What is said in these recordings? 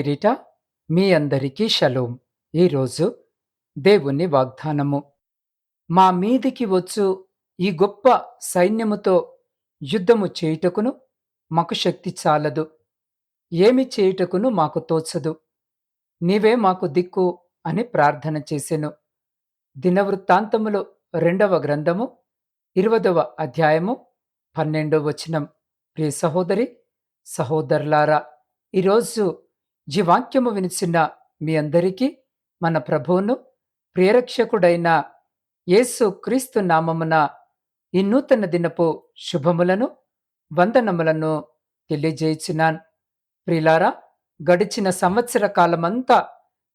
పేరిట మీ అందరికీ షలోం. ఈరోజు దేవుని వాగ్దానము. మా మీదికి వచ్చు ఈ గొప్ప సైన్యముతో యుద్ధము చేయుటకును మాకు శక్తి చాలదు. ఏమి చేయుటకును మాకు తోచదు. నీవే మాకు దిక్కు అని ప్రార్థన చేసెను. దినవృత్తాంతములు రెండవ గ్రంథము ఇరవదవ అధ్యాయము పన్నెండవ వచనం. ప్రియ సహోదరి సహోదరులారా ఈరోజు జీవాక్యము వినిచిన మీ అందరికీ మన ప్రభువును ప్రియరక్షకుడైన యేసు క్రీస్తు నామమున ఈ నూతన దినపు శుభములను వందనములను తెలియజేయుచున్నాను. ప్రిలారా గడిచిన సంవత్సర కాలమంతా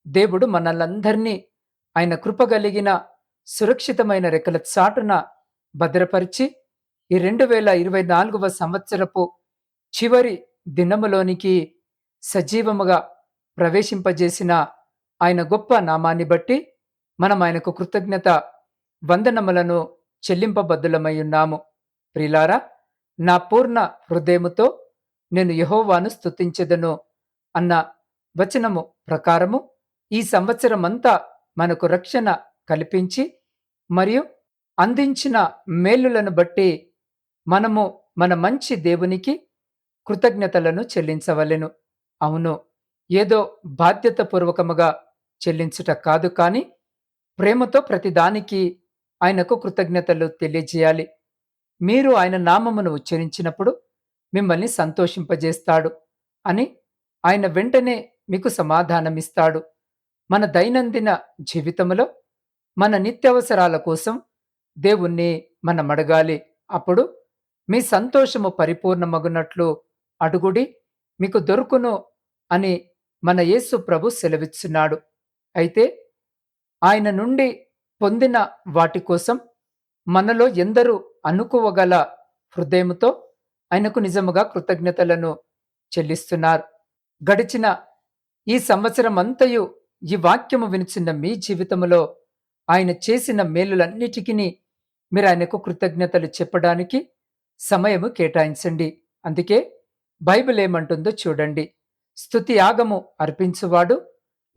దేవుడు మనలందరినీ ఆయన కృపగలిగిన సురక్షితమైన రెక్కల చాటున భద్రపరిచి ఈ రెండు వేల ఇరవై నాలుగవ సంవత్సరపు చివరి దినములోనికి సజీవముగా ప్రవేశింపజేసిన ఆయన గొప్ప నామాన్ని బట్టి మనం ఆయనకు కృతజ్ఞత వందనములను చెల్లింపబద్దులమై ఉన్నాము. ప్రిలారా నా పూర్ణ హృదయముతో నేను యహోవాను స్తుతించెదను అన్న వచనము ప్రకారము ఈ సంవత్సరమంతా మనకు రక్షణ కల్పించి మరియు అందించిన మేలులను బట్టి మనము మన మంచి దేవునికి కృతజ్ఞతలను చెల్లించవలెను. అవును. ఏదో బాధ్యతపూర్వకముగా చెల్లించుట కాదు కాని ప్రేమతో ప్రతిదానికి ఆయనకు కృతజ్ఞతలు తెలియజేయాలి. మీరు ఆయన నామమును ఉచ్చరించినప్పుడు మిమ్మల్ని సంతోషింపజేస్తాడు అని ఆయన వెంటనే మీకు సమాధానమిస్తాడు. మన దైనందిన జీవితంలో మన నిత్యావసరాల కోసం దేవుణ్ణి మనం అడగాలి అప్పుడు మీ సంతోషము పరిపూర్ణమగునట్లు అడుగుడి మీకు దొరుకును అని మన యేసు ప్రభు సెలవిస్తున్నాడు అయితే ఆయన నుండి పొందిన వాటి కోసం మనలో ఎందరూ అనుకోవగల హృదయముతో ఆయనకు నిజముగా కృతజ్ఞతలను చెల్లిస్తున్నారు. గడిచిన ఈ సంవత్సరం అంతయు ఈ వాక్యము వినిచిన మీ జీవితంలో ఆయన చేసిన మేలులన్నిటికీ మీరు ఆయనకు కృతజ్ఞతలు చెప్పడానికి సమయము కేటాయించండి. అందుకే బైబిల్ ఏమంటుందో చూడండి. స్థుతి యాగము అర్పించువాడు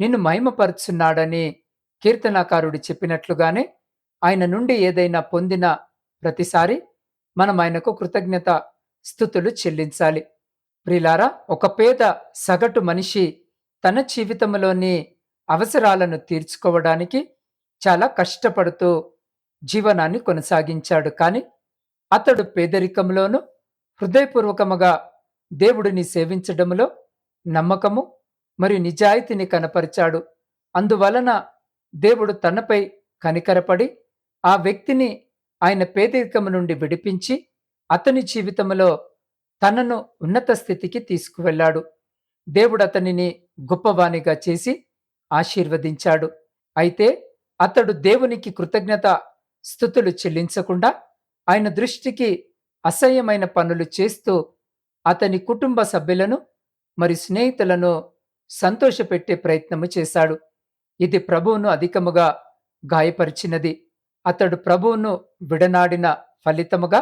నిన్ను మహిమపరుచున్నాడని కీర్తనాకారుడు చెప్పినట్లుగానే ఆయన నుండి ఏదైనా పొందిన ప్రతిసారి మనం ఆయనకు కృతజ్ఞత స్థుతులు చెల్లించాలి. ప్రిలారా ఒక పేద సగటు మనిషి తన జీవితంలోని అవసరాలను తీర్చుకోవడానికి చాలా కష్టపడుతూ జీవనాన్ని కొనసాగించాడు. కానీ అతడు పేదరికంలోనూ హృదయపూర్వకముగా దేవుడిని సేవించడంలో నమ్మకము మరియు నిజాయితీని కనపరిచాడు. అందువలన దేవుడు తనపై కనికరపడి ఆ వ్యక్తిని ఆయన పేదరికము నుండి విడిపించి అతని జీవితంలో తనను ఉన్నత స్థితికి తీసుకువెళ్ళాడు. దేవుడు అతనిని గొప్పవాణిగా చేసి ఆశీర్వదించాడు. అయితే అతడు దేవునికి కృతజ్ఞత స్థుతులు చెల్లించకుండా ఆయన దృష్టికి అసహ్యమైన పనులు చేస్తూ అతని కుటుంబ సభ్యులను మరి స్నేహితులను సంతోషపెట్టే ప్రయత్నము చేశాడు. ఇది ప్రభువును అధికముగా గాయపరిచినది. అతడు ప్రభువును విడనాడిన ఫలితముగా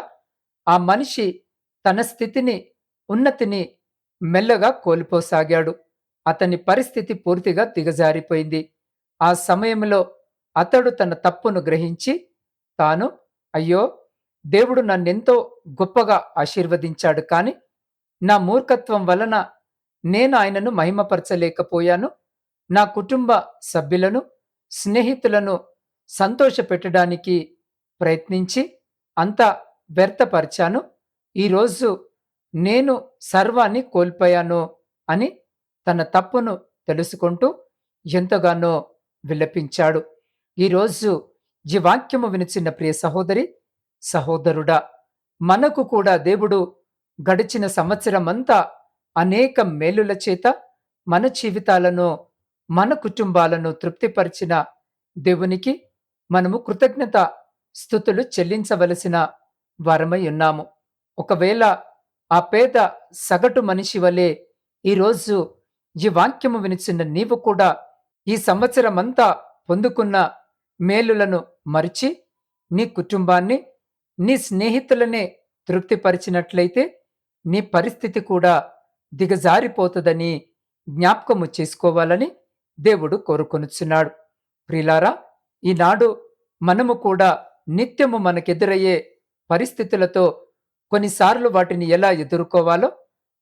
ఆ మనిషి తన స్థితిని ఉన్నతిని మెల్లగా కోల్పోసాగాడు. అతని పరిస్థితి పూర్తిగా దిగజారిపోయింది. ఆ సమయంలో అతడు తన తప్పును గ్రహించి తాను అయ్యో దేవుడు నన్నెంతో గొప్పగా ఆశీర్వదించాడు కాని నా మూర్ఖత్వం వలన నేను ఆయనను మహిమపరచలేకపోయాను. నా కుటుంబ సభ్యులను స్నేహితులను సంతోషపెట్టడానికి ప్రయత్నించి అంత వ్యర్థపరిచాను. ఈరోజు నేను సర్వాన్ని కోల్పోయాను అని తన తప్పును తెలుసుకుంటూ ఎంతగానో విలపించాడు. ఈరోజు ఈ వాక్యము వినిచిన ప్రియ సహోదరి సహోదరుడా మనకు కూడా దేవుడు గడిచిన సంవత్సరమంతా అనేక మేలుల చేత మన జీవితాలను మన కుటుంబాలను తృప్తిపరిచిన దేవునికి మనము కృతజ్ఞత స్థుతులు చెల్లించవలసిన వరమై ఉన్నాము. ఒకవేళ ఆ పేద సగటు మనిషి వలె ఈరోజు ఈ వాక్యము వినిచిన నీవు కూడా ఈ సంవత్సరమంతా పొందుకున్న మేలులను మరిచి నీ కుటుంబాన్ని నీ స్నేహితులనే తృప్తిపరిచినట్లయితే నీ పరిస్థితి కూడా దిగజారిపోతుందని జ్ఞాపకము చేసుకోవాలని దేవుడు కోరుకొనుచున్నాడు. ప్రిలారా ఈనాడు మనము కూడా నిత్యము మనకెదురయ్యే పరిస్థితులతో కొన్నిసార్లు వాటిని ఎలా ఎదుర్కోవాలో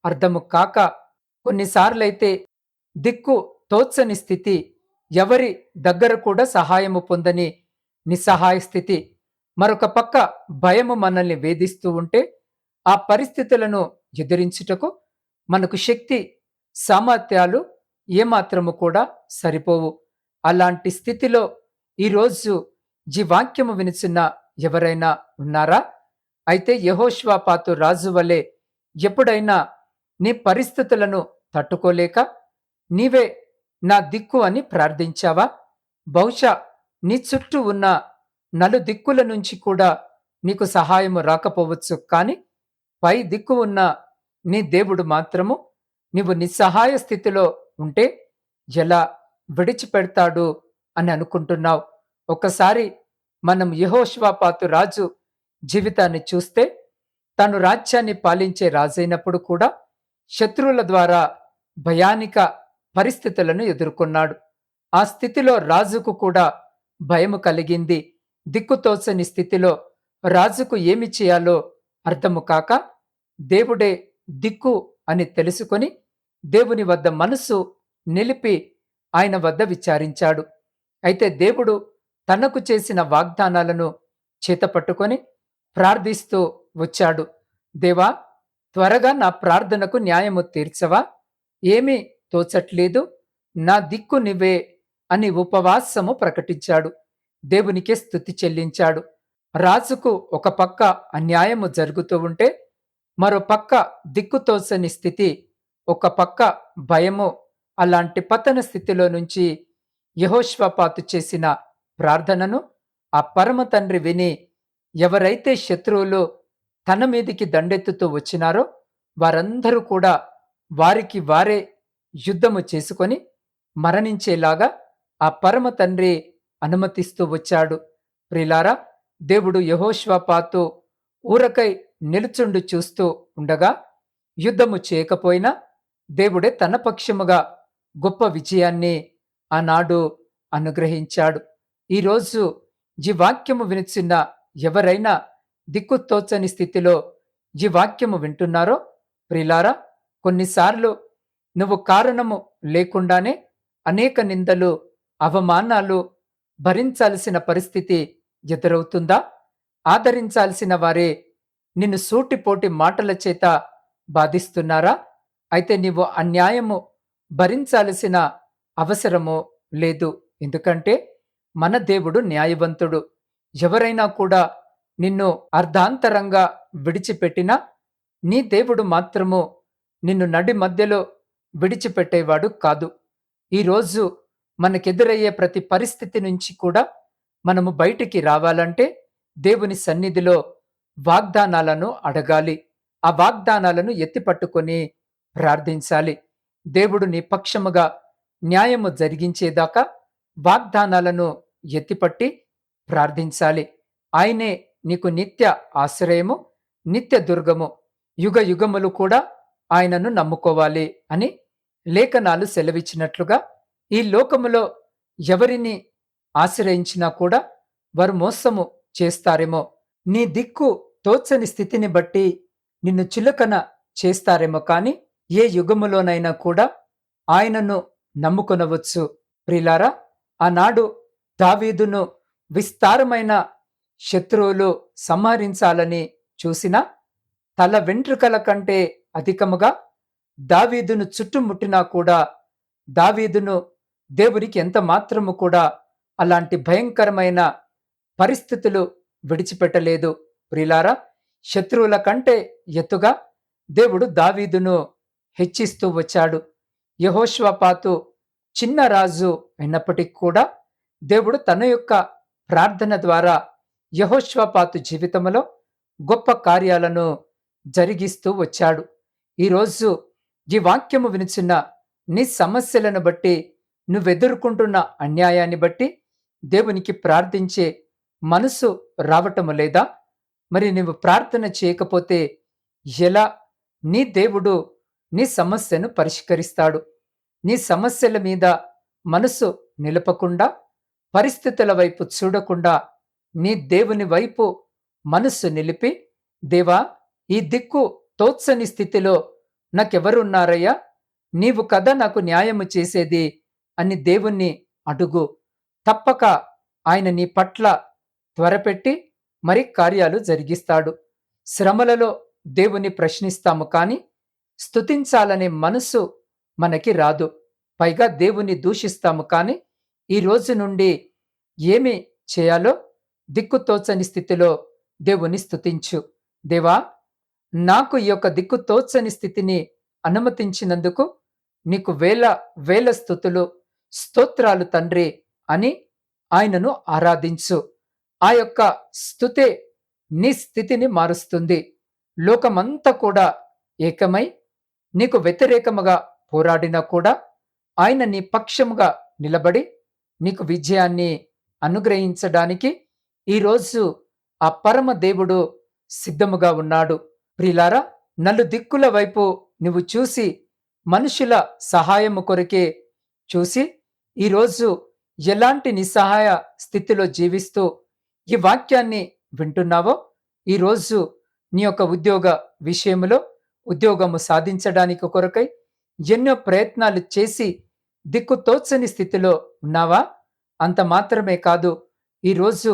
అర్థము కాక కొన్నిసార్లైతే దిక్కు తోచని స్థితి ఎవరి దగ్గర కూడా సహాయము పొందని నిస్సహాయ స్థితి. మరొక పక్క భయము మనల్ని వేధిస్తూ ఉంటే ఆ పరిస్థితులను ఎదిరించుటకు మనకు శక్తి సామర్థ్యాలు ఏమాత్రము కూడా సరిపోవు. అలాంటి స్థితిలో ఈరోజు ఈ వాక్యము వినిచున్న ఎవరైనా ఉన్నారా? అయితే యహోష్వాపాతు రాజు వలె ఎప్పుడైనా నీ పరిస్థితులను తట్టుకోలేక నీవే నా దిక్కు అని ప్రార్థించావా? బహుశా నీ చుట్టూ ఉన్న నలు దిక్కుల నుంచి కూడా నీకు సహాయము రాకపోవచ్చు. కానీ పై దిక్కు ఉన్న నీ దేవుడు మాత్రము నీవు నిస్సహాయ స్థితిలో ఉంటే ఎలా విడిచిపెడతాడు అని అనుకుంటున్నావు? ఒకసారి మనం యహోష్వాపాతు రాజు జీవితాన్ని చూస్తే తను రాజ్యాన్ని పాలించే రాజైనప్పుడు కూడా శత్రువుల ద్వారా భయానిక పరిస్థితులను ఎదుర్కొన్నాడు. ఆ స్థితిలో రాజుకు కూడా భయము కలిగింది. దిక్కుతోచని స్థితిలో రాజుకు ఏమి చేయాలో అర్థము కాక దేవుడే దిక్కు అని తెలుసుకొని దేవుని వద్ద మనసు నిలిపి ఆయన వద్ద విచారించాడు. అయితే దేవుడు తనకు చేసిన వాగ్దానాలను చేతపట్టుకొని ప్రార్థిస్తూ వచ్చాడు. దేవా త్వరగా నా ప్రార్థనకు న్యాయము తీర్చవా? ఏమీ తోచట్లేదు. నా దిక్కు నివ్వే అని ఉపవాసము ప్రకటించాడు. దేవునికే స్థుతి చెల్లించాడు. రాజుకు ఒక పక్క అన్యాయము జరుగుతూ ఉంటే మరో పక్క దిక్కుతోసని స్థితి ఒక పక్క భయము. అలాంటి పతన స్థితిలో నుంచి యహోష్వపాతు చేసిన ప్రార్థనను ఆ పరమ తండ్రి విని ఎవరైతే శత్రువులు తన మీదికి దండెత్తుతూ వచ్చినారో వారందరూ కూడా వారికి వారే యుద్ధము చేసుకొని మరణించేలాగా ఆ పరమ తండ్రి అనుమతిస్తూ వచ్చాడు. ప్రిలారా దేవుడు యహోష్వపాతు ఊరకై నిలుచుండు చూస్తూ ఉండగా యుద్ధము చేయకపోయినా దేవుడే తన పక్షముగా గొప్ప విజయాన్ని ఆనాడు అనుగ్రహించాడు. ఈరోజు ఈ వాక్యము వినిచిన ఎవరైనా దిక్కుతోచని స్థితిలో ఈ వాక్యము వింటున్నారో ప్రిలారా కొన్నిసార్లు నువ్వు కారణము లేకుండానే అనేక నిందలు అవమానాలు భరించాల్సిన పరిస్థితి ఎదురవుతుందా? ఆదరించాల్సిన వారే నిన్ను సూటిపోటి మాటల చేత బాధిస్తున్నారా? అయితే నీవు అన్యాయము భరించాల్సిన అవసరము లేదు. ఎందుకంటే మన దేవుడు న్యాయవంతుడు. ఎవరైనా కూడా నిన్ను అర్ధాంతరంగా విడిచిపెట్టినా నీ దేవుడు మాత్రము నిన్ను నడి మధ్యలో విడిచిపెట్టేవాడు కాదు. ఈరోజు మనకెదురయ్యే ప్రతి పరిస్థితి నుంచి కూడా మనము బయటికి రావాలంటే దేవుని సన్నిధిలో వాగ్దానాలను అడగాలి. ఆ వాగ్దానాలను ఎత్తిపట్టుకొని ప్రార్థించాలి. దేవుడు నీ పక్షముగా న్యాయము జరిగించేదాకా వాగ్దానాలను ఎత్తిపట్టి ప్రార్థించాలి. ఆయనే నీకు నిత్య ఆశ్రయము నిత్య దుర్గము యుగ యుగములు కూడా ఆయనను నమ్ముకోవాలి అని లేఖనాలు సెలవిచ్చినట్లుగా ఈ లోకములో ఎవరిని ఆశ్రయించినా కూడా వారు మోసము చేస్తారేమో. నీ దిక్కు తోచని స్థితిని బట్టి నిన్ను చిలుకన చేస్తారేమో కాని ఏ యుగములోనైనా కూడా ఆయనను నమ్ముకొనవచ్చు. ప్రిలారా ఆనాడు దావీదును విస్తారమైన శత్రువులు సంహరించాలని చూసిన తల వెంట్రుకల కంటే అధికముగా దావీదును చుట్టుముట్టినా కూడా దావీదును దేవునికి ఎంత మాత్రము కూడా అలాంటి భయంకరమైన పరిస్థితులు విడిచిపెట్టలేదు. ప్రిలారా శత్రువుల కంటే ఎత్తుగా దేవుడు దావీదును హెచ్చిస్తూ వచ్చాడు. యహోష్వపాతు చిన్న రాజు అయినప్పటికీ కూడా దేవుడు తన యొక్క ప్రార్థన ద్వారా యహోష్వపాతు జీవితంలో గొప్ప కార్యాలను జరిగిస్తూ వచ్చాడు. ఈరోజు ఈ వాక్యము వినిచిన నీ సమస్యలను బట్టి నువ్వెదుర్కొంటున్న అన్యాయాన్ని బట్టి దేవునికి ప్రార్థించే మనసు రావటము లేదా? మరి నువ్వు ప్రార్థన చేయకపోతే ఎలా? నీ దేవుడు నీ సమస్యను పరిష్కరిస్తాడు. నీ సమస్యల మీద మనసు నిలపకుండా పరిస్థితుల వైపు చూడకుండా నీ దేవుని వైపు మనస్సు నిలిపి దేవా ఈ దిక్కు తోత్సని స్థితిలో నాకెవరున్నారయ్యా? నీవు కదా నాకు న్యాయము చేసేది అని దేవుణ్ణి అడుగు. తప్పక ఆయన నీ పట్ల త్వరపెట్టి మరి కార్యాలు జరిగిస్తాడు. శ్రమలలో దేవుని ప్రశ్నిస్తాము కాని స్తుతించాలనే మనసు మనకి రాదు. పైగా దేవుని దూషిస్తాము కాని ఈ రోజు నుండి ఏమి చేయాలో దిక్కుతోచని స్థితిలో దేవుని స్థుతించు దేవా నాకు ఈ యొక్క దిక్కుతోచని స్థితిని అనుమతించినందుకు నీకు వేల వేల స్థుతులు స్తోత్రాలు తండ్రి అని ఆయనను ఆరాధించు. ఆ యొక్క స్థుతే నీ స్థితిని మారుస్తుంది. లోకమంతా కూడా ఏకమై నీకు వ్యతిరేకముగా పోరాడినా కూడా ఆయన నీ పక్షముగా నిలబడి నీకు విజయాన్ని అనుగ్రహించడానికి ఈరోజు ఆ పరమ దేవుడు సిద్ధముగా ఉన్నాడు. ప్రిలారా నలు దిక్కుల వైపు నువ్వు చూసి మనుషుల సహాయము కొరకే చూసి ఈరోజు ఎలాంటి నిస్సహాయ స్థితిలో జీవిస్తూ ఈ వాక్యాన్ని వింటున్నావో? ఈరోజు నీ యొక్క ఉద్యోగ విషయంలో ఉద్యోగము సాధించడానికి కొరకై ఎన్నో ప్రయత్నాలు చేసి దిక్కు తోచని స్థితిలో ఉన్నావా? అంత మాత్రమే కాదు ఈరోజు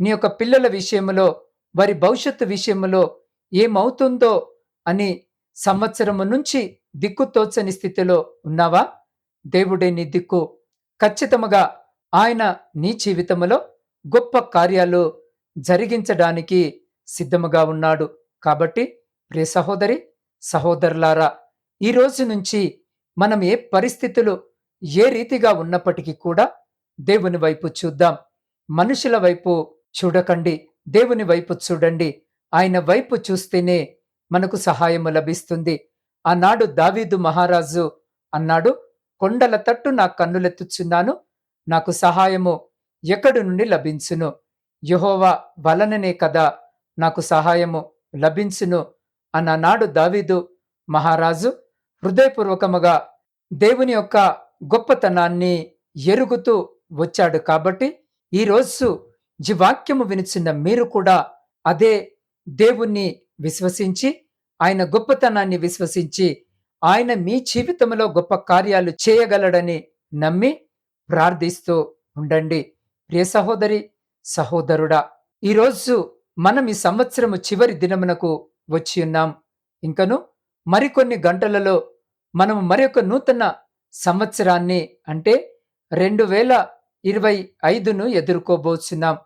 నీ యొక్క పిల్లల విషయంలో వారి భవిష్యత్తు విషయంలో ఏమవుతుందో అని సంవత్సరము నుంచి దిక్కు తోచని స్థితిలో ఉన్నావా? దేవుడే నీ దిక్కు. ఖచ్చితముగా ఆయన నీ జీవితంలో గొప్ప కార్యాలు జరిగించడానికి సిద్ధముగా ఉన్నాడు. కాబట్టి ప్రియ సహోదరి సహోదరులారా ఈ రోజు నుంచి మనం ఏ పరిస్థితులు ఏ రీతిగా ఉన్నప్పటికీ కూడా దేవుని వైపు చూద్దాం. మనుషుల వైపు చూడకండి దేవుని వైపు చూడండి. ఆయన వైపు చూస్తేనే మనకు సహాయము లభిస్తుంది. ఆనాడు దావీదు మహారాజు అన్నాడు కొండల తట్టు నా కన్నులెత్తుచున్నాను నాకు సహాయము ఎక్కడి నుండి లభించును? యహోవా వలననే కదా నాకు సహాయము లభించును అన్ననాడు దావీదు మహారాజు హృదయపూర్వకముగా దేవుని యొక్క గొప్పతనాన్ని ఎరుగుతూ వచ్చాడు కాబట్టి ఈరోజు ఈ వాక్యము వినిచిన మీరు కూడా అదే దేవుణ్ణి విశ్వసించి ఆయన గొప్పతనాన్ని విశ్వసించి ఆయన మీ జీవితంలో గొప్ప కార్యాలు చేయగలడని నమ్మి ప్రార్థిస్తూ ఉండండి. ప్రియ సహోదరి సహోదరుడా ఈరోజు మనం ఈ సంవత్సరము చివరి దినమునకు వచ్చి ఉన్నాం. ఇంకను మరికొన్ని గంటలలో మనము మరొక నూతన సంవత్సరాన్ని అంటే రెండు వేల ఇరవై ఐదును ఎదుర్కోబోతున్నాం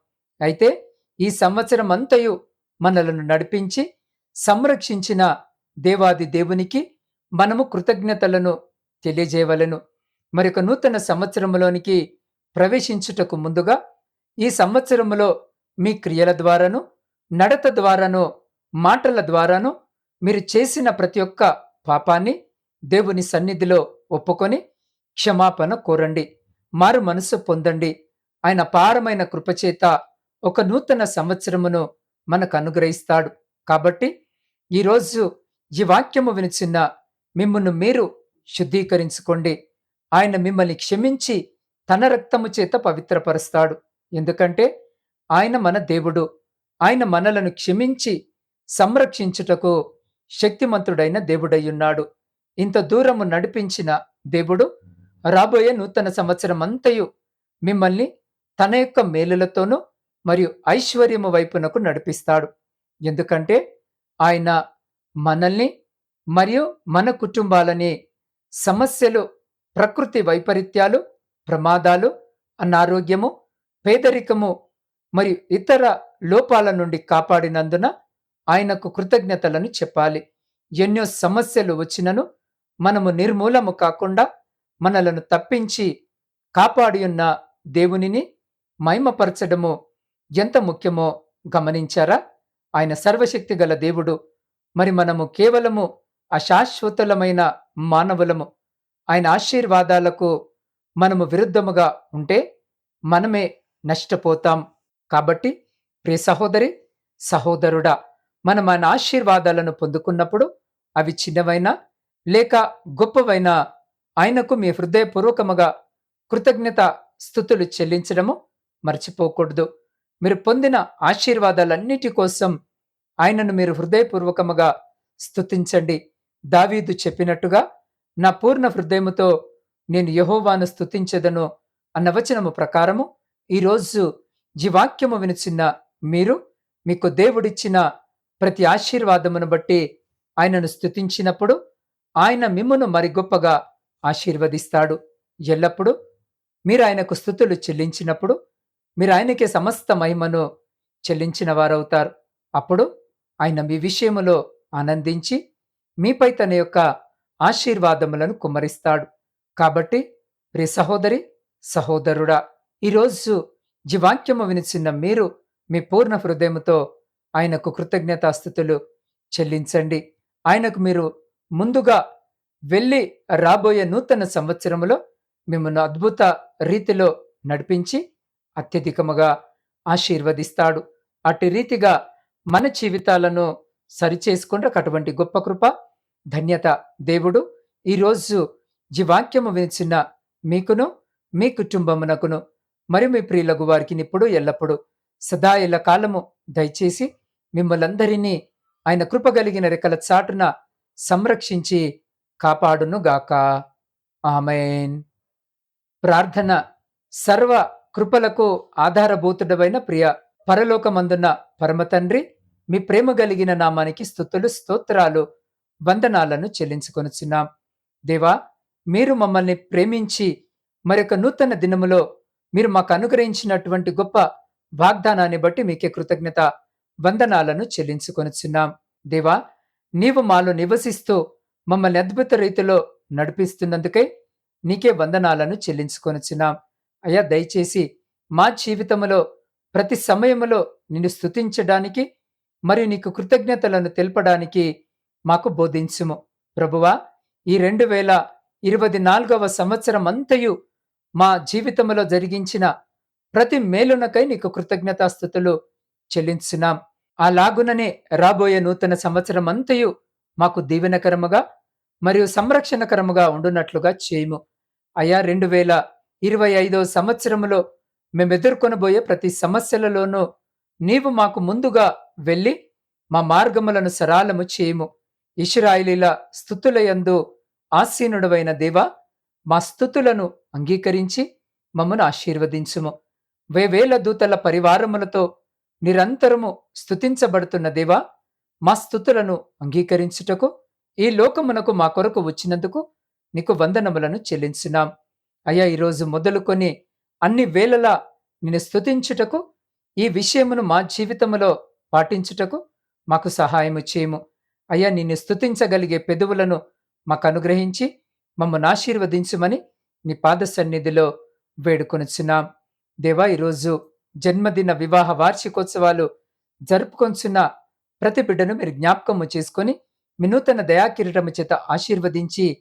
అయితే ఈ సంవత్సరం అంతయు మనలను నడిపించి సంరక్షించిన దేవాది దేవునికి మనము కృతజ్ఞతలను తెలియజేయవలను. మరొక నూతన సంవత్సరంలోనికి ప్రవేశించుటకు ముందుగా ఈ సంవత్సరములో మీ క్రియల ద్వారాను నడత ద్వారాను మాటల ద్వారాను మీరు చేసిన ప్రతి ఒక్క పాపాన్ని దేవుని సన్నిధిలో ఒప్పుకొని క్షమాపణ కోరండి. మారు మనసు పొందండి. ఆయన పారమైన కృపచేత ఒక నూతన సంవత్సరమును మనకు అనుగ్రహిస్తాడు. కాబట్టి ఈరోజు ఈ వాక్యము వినిచిన్న మిమ్మల్ని మీరు శుద్ధీకరించుకోండి. ఆయన మిమ్మల్ని క్షమించి తన రక్తము చేత పవిత్రపరుస్తాడు. ఎందుకంటే ఆయన మన దేవుడు. ఆయన మనలను క్షమించి సంరక్షించుటకు శక్తిమంతుడైన దేవుడయ్యున్నాడు. ఇంత దూరము నడిపించిన దేవుడు రాబోయే నూతన సంవత్సరం అంతయు మిమ్మల్ని తన యొక్క మేలులతోనూ మరియు ఐశ్వర్యము వైపునకు నడిపిస్తాడు. ఎందుకంటే ఆయన మనల్ని మరియు మన కుటుంబాలని సమస్యలు ప్రకృతి వైపరీత్యాలు ప్రమాదాలు అనారోగ్యము పేదరికము మరియు ఇతర లోపాల నుండి కాపాడినందున ఆయనకు కృతజ్ఞతలను చెప్పాలి. ఎన్నో సమస్యలు వచ్చినను మనము నిర్మూలము కాకుండా మనలను తప్పించి కాపాడి ఉన్న దేవునిని మైమపరచడము ఎంత ముఖ్యమో గమనించారా? ఆయన సర్వశక్తి గల దేవుడు. మరి మనము కేవలము అశాశ్వతలమైన మానవులము. ఆయన ఆశీర్వాదాలకు మనము విరుద్ధముగా ఉంటే మనమే నష్టపోతాం. కాబట్టి ప్రియ సహోదరి సహోదరుడా మనం మన ఆశీర్వాదాలను పొందుకున్నప్పుడు అవి చిన్నవైనా లేక గొప్పవైనా ఆయనకు మీ హృదయపూర్వకముగా కృతజ్ఞత స్థుతులు చెల్లించడము మర్చిపోకూడదు. మీరు పొందిన ఆశీర్వాదాలన్నిటి కోసం ఆయనను మీరు హృదయపూర్వకముగా స్థుతించండి. దావీదు చెప్పినట్టుగా నా పూర్ణ హృదయముతో నేను యహోవాను స్థుతించదను అన్న వచనము ప్రకారము ఈరోజు జీవాక్యము వినిచిన్న మీరు మీకు దేవుడిచ్చిన ప్రతి ఆశీర్వాదమును బట్టి ఆయనను స్థుతించినప్పుడు ఆయన మిమ్మను మరి గొప్పగా ఆశీర్వదిస్తాడు. ఎల్లప్పుడూ మీరు ఆయనకు స్థుతులు చెల్లించినప్పుడు మీరు ఆయనకే సమస్త మహిమను చెల్లించిన వారవుతారు. అప్పుడు ఆయన మీ విషయములో ఆనందించి మీపై తన యొక్క ఆశీర్వాదములను కుమ్మరిస్తాడు. కాబట్టి ప్రి సహోదరి సహోదరుడా ఈరోజు జీవాక్యము వినిచిన్న మీరు మీ పూర్ణ హృదయముతో ఆయనకు కృతజ్ఞతాస్థుతులు చెల్లించండి. ఆయనకు మీరు ముందుగా వెళ్ళి రాబోయే నూతన సంవత్సరములో మిమ్మల్ని అద్భుత రీతిలో నడిపించి అత్యధికముగా ఆశీర్వదిస్తాడు. అటు రీతిగా మన జీవితాలను సరిచేసుకుంటే అటువంటి గొప్ప కృప ధన్యత దేవుడు. ఈరోజు జీవాక్యము వేసిన మీకును మీ కుటుంబమునకును మరి మీ ప్రియులకు వారికి ఇప్పుడు ఎల్లప్పుడూ. సదా ఎల్ల కాలము దయచేసి మిమ్మలందరినీ ఆయన కృపగలిగిన రెక్కల చాటున సంరక్షించి కాపాడును గాక. ఆమెన్. ప్రార్థన సర్వ కృపలకు ఆధారభూతుడవైన ప్రియ పరలోకమందున్న పరమతండ్రి మీ ప్రేమ కలిగిన నామానికి స్థుతులు స్తోత్రాలు వందనాలను చెల్లించుకొనుచున్నాం. దేవా మీరు మమ్మల్ని ప్రేమించి మరొక నూతన దినములో మీరు మాకు అనుగ్రహించినటువంటి గొప్ప వాగ్దానాన్ని బట్టి మీకే కృతజ్ఞత వందనాలను చెల్లించుకొనిచున్నాం. దేవా నీవు మాలో నివసిస్తూ మమ్మల్ని అద్భుత రీతిలో నడిపిస్తున్నందుకై నీకే వందనాలను చెల్లించుకొనిచున్నాం. అయ్యా దయచేసి మా జీవితంలో ప్రతి సమయంలో నిన్ను స్తుతించడానికి మరియు నీకు కృతజ్ఞతలను తెలపడానికి మాకు బోధించుము. ప్రభువా ఈ రెండు వేల ఇరవై నాలుగవ సంవత్సరం అంతయు మా జీవితంలో జరిగించిన ప్రతి మేలునకై నీకు కృతజ్ఞతాస్థుతులు చెల్లించున్నాం అలాగుననే రాబోయే నూతన సంవత్సరం అంతయు మాకు దీవెనకరముగా మరియు సంరక్షణకరముగా ఉండునట్లుగా చేయము. అయా రెండు వేల ఇరవై ఐదో సంవత్సరములో మేము ఎదుర్కొనబోయే ప్రతి సమస్యలలోనూ నీవు మాకు ముందుగా వెళ్ళి మా మార్గములను సరాలము చేయము. ఇష్రాయిలీల స్థుతులయందు ఆసీనుడవైన దేవా మా స్థుతులను అంగీకరించి మమ్మను ఆశీర్వదించుము. వేవేల దూతల పరివారములతో నిరంతరము స్థుతించబడుతున్న దేవా మా స్థుతులను అంగీకరించుటకు ఈ లోకమునకు మా కొరకు వచ్చినందుకు నీకు వందనములను చెల్లించున్నాం. అయ్యా ఈరోజు మొదలుకొని అన్ని వేళలా నిన్ను స్థుతించుటకు ఈ విషయమును మా జీవితములో పాటించుటకు మాకు సహాయము చేయము. అయ్యా నిన్ను స్థుతించగలిగే పెదవులను మాకు అనుగ్రహించి మమ్మల్ని ఆశీర్వదించుమని నీ పాద సన్నిధిలో వేడుకొనుచున్నాం. దేవా ఈరోజు జన్మదిన వివాహ వార్షికోత్సవాలు జరుపుకొంచున్న ప్రతి బిడ్డను మీరు జ్ఞాపకము చేసుకొని వినూతన దయాకిరీటము చేత ఆశీర్వదించి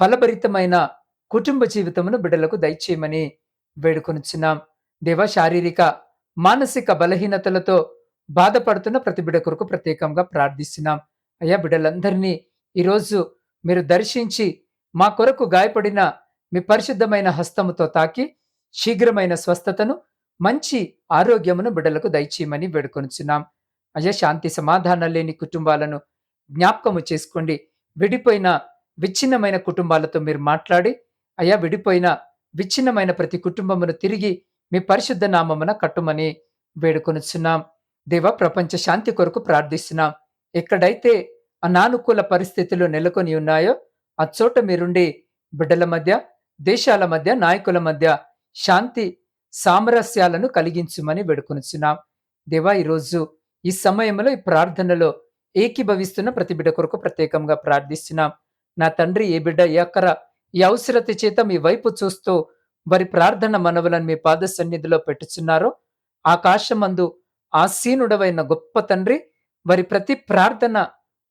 ఫలభరితమైన కుటుంబ జీవితమును బిడ్డలకు దయచేయమని వేడుకొనుచున్నాం. దేవ శారీరక మానసిక బలహీనతలతో బాధపడుతున్న ప్రతి బిడ్డ కొరకు ప్రత్యేకంగా ప్రార్థిస్తున్నాం. అయ్యా బిడ్డలందరినీ ఈరోజు మీరు దర్శించి మా కొరకు గాయపడిన మీ పరిశుద్ధమైన హస్తముతో తాకి శీఘ్రమైన స్వస్థతను మంచి ఆరోగ్యమును బిడ్డలకు దయచేయమని వేడుకొనుచున్నాం. అయ్యా శాంతి సమాధానం లేని కుటుంబాలను జ్ఞాపకము చేసుకోండి. విడిపోయిన విచ్ఛిన్నమైన కుటుంబాలతో మీరు మాట్లాడి అయ్యా విడిపోయిన విచ్ఛిన్నమైన ప్రతి కుటుంబమును తిరిగి మీ పరిశుద్ధ నామమున కట్టుమని వేడుకొనుచున్నాం. దేవ ప్రపంచ శాంతి కొరకు ప్రార్థిస్తున్నాం. ఎక్కడైతే అనానుకూల పరిస్థితులు నెలకొని ఉన్నాయో అచ్చోట మీరుండి బిడ్డల మధ్య దేశాల మధ్య నాయకుల మధ్య శాంతి సామరస్యాలను కలిగించుమని వేడుకొనిచున్నాం. దేవా ఈరోజు ఈ సమయంలో ఈ ప్రార్థనలో ఏకీభవిస్తున్న ప్రతి బిడ్డ కొరకు ప్రత్యేకంగా ప్రార్థిస్తున్నాం. నా తండ్రి ఏ బిడ్డ ఏ అక్కర ఈ అవసరత చేత మీ వైపు చూస్తూ వారి ప్రార్థన మనవులను మీ పాద సన్నిధిలో పెట్టుచున్నారో ఆకాశమందు ఆసీనుడవైన గొప్ప తండ్రి వారి ప్రతి ప్రార్థన